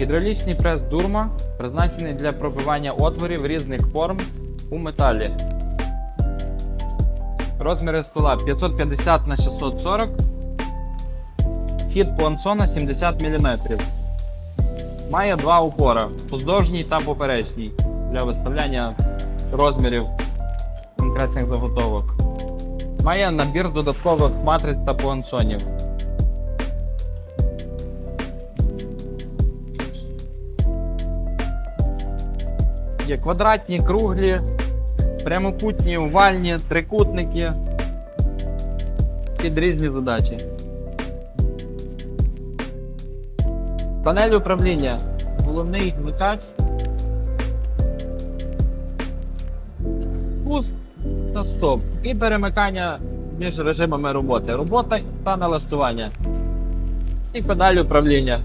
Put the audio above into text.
Гідравлічний прес Дурма призначений для пробивання отворів різних форм у металі. Розміри стола 550 на 640. Хід понсона 70 мм. Має два упора поздовжній та поперечній для виставляння розмірів конкретних заготовок. Має набір додаткових матриць та понсонів. Є квадратні, круглі, прямокутні, овальні, трикутники під різні задачі. Панель управління. Головний вмикач. Пуск та стоп. І перемикання між режимами роботи. Робота та налаштування. І педаль управління.